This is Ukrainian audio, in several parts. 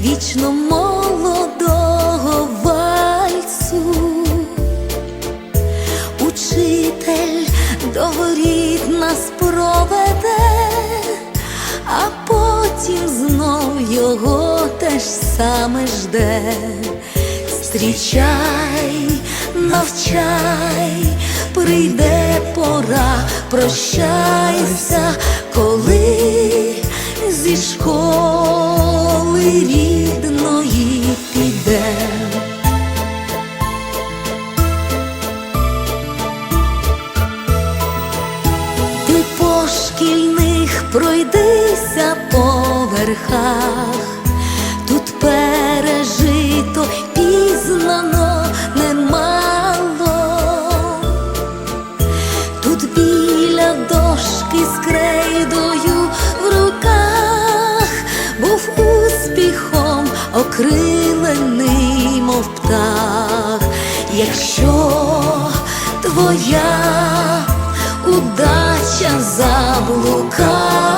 вічно молодого вальцю, учитель до воріт нас проведе, а потім знов його те ж саме жде. Зустрічай, навчай, прийде пора, прощайся, коли зі школи рідної піде. Ти по шкільних пройдися по верхах, успіхом мов птах, якщо твоя удача заблукала,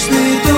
Одвічний